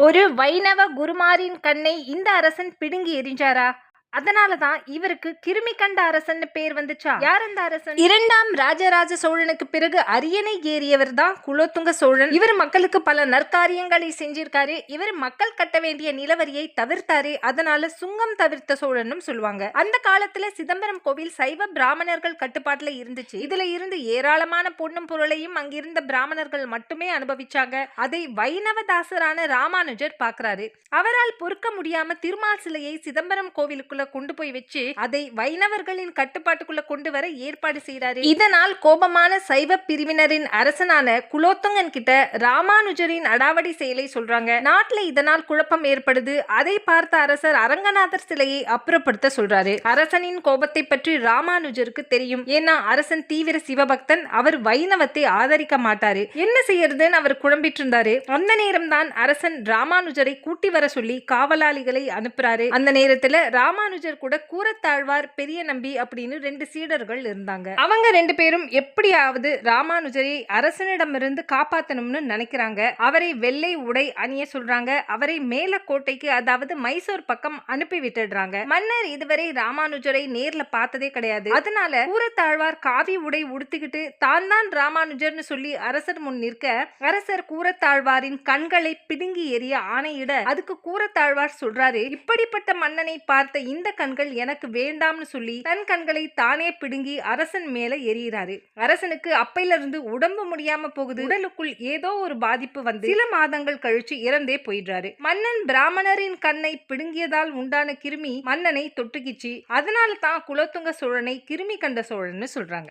ஒரு வைணவ குருமாரின் கண்ணை இந்த அரசன் பிடுங்கி எறிஞ்சாரா? அதனால தான் இவருக்கு கிருமி கண்ட அரசன் பேர் வந்துச்சா? யார் அந்த அரசன்? இரண்டாம் ராஜராஜ சோழனுக்கு பிறகு அரியணை ஏறியவர் தான் குலோத்துங்க சோழன். இவர் மக்களுக்கு பல நற்காரியங்களை செஞ்சிருக்காரு. இவர் மக்கள் கட்ட வேண்டிய நிலவரியை தவிர்த்தாரு. அதனால சுங்கம் தவிர்த்த சோழனும் சொல்லுவாங்க. அந்த காலத்துல சிதம்பரம் கோவில் சைவ பிராமணர்கள் கட்டுப்பாட்டுல இருந்துச்சு. இதுல இருந்து ஏராளமான பொண்ணும் பொருளையும் அங்கிருந்த பிராமணர்கள் மட்டுமே அனுபவிச்சாங்க. அதை வைணவதாசரான ராமானுஜர் பாக்குறாரு. அவரால் பொறுக்க முடியாம திருமால் சிலையை சிதம்பரம் கோவிலுக்குள்ள கொண்டு போய் வச்சு அதை வைணவர்களின் கட்டுப்பாட்டுக்குள்ள கொண்டு வர ஏற்பாடு செய்கிறாரு இதனால் கோபமான சைவ பிரிவினரின் அரசனான குலோத்துங்கன் கிட்ட ராமானுஜரின் அடாவடி செயலை சொல்றாங்க. நாட்டுல இதனால் குழப்பம் ஏற்படுது. அதை பார்த்த அரசர் அரங்கநாதர் சிலையை அப்புறப்படுத்த சொல்றாரு. அரசனின் கோபத்தை பற்றி ராமானுஜருக்கு தெரியும். ஏன்னா அரசன் தீவிர சிவபக்தன். அவர் வைணவத்தை ஆதரிக்க மாட்டாரு. என்ன செய்யறதுன்னு அவர் குழம்பிட்டு இருந்தாரு அந்த நேரம் தான் அரசன் ராமானுஜரை கூட்டி வர சொல்லி காவலாளிகளை அனுப்புறாரு. அந்த நேரத்துல ராமானுஜர் கூட கூரத்தாழ்வார் பெரிய நம்பி அப்படின்னு ரெண்டு சீடர்கள் இருந்தாங்க. அவங்க ரெண்டு பேரும் எப்படியாவது ராமானுஜரை அரசனிடமிருந்து காப்பாத்தணும்னு நினைக்கிறாங்க. அவரை வெள்ளை உடை அணிய சொல்றாங்க. அவரை மேலக்கோட்டைக்கு அதாவது மைசூர் பக்கம் அனுப்பி விட்டுடுறாங்க. மன்னர் இதுவரை ராமானுஜரை நேர்ல பார்த்ததே கிடையாது. அதனால கூரத்தாழ்வார் காவி உடை உடுத்திக்கிட்டு தான் தான் ராமானுஜர்னு சொல்லி அரசர் முன் நிற்க அரசர் கூரத்தாழ்வாரின் கண்களை பிடுங்கி எறிய ஆணையிட அதுக்கு கூரத்தாழ்வார் சொல்றாரு. இப்படிப்பட்ட மன்னனை பார்த்த இந்த இந்த கண்கள் எனக்கு வேண்டாம்னு சொல்லி தன் கண்களை தானே பிடுங்கி அரசன் மேல எறிகிறாரு. அரசனுக்கு அப்பையில இருந்து உடம்பு முடியாம போகுது. உடலுக்குள் ஏதோ ஒரு பாதிப்பு வந்து சில மாதங்கள் கழிச்சு இறந்தே போயிடுறாரு. மன்னன் பிராமணரின் கண்ணை பிடுங்கியதால் உண்டான கிருமி மன்னனை தொட்டுக்கிச்சு. அதனால தான் குலத்துங்க சோழனை கிருமி கண்ட சோழன்னு சொல்றாங்க.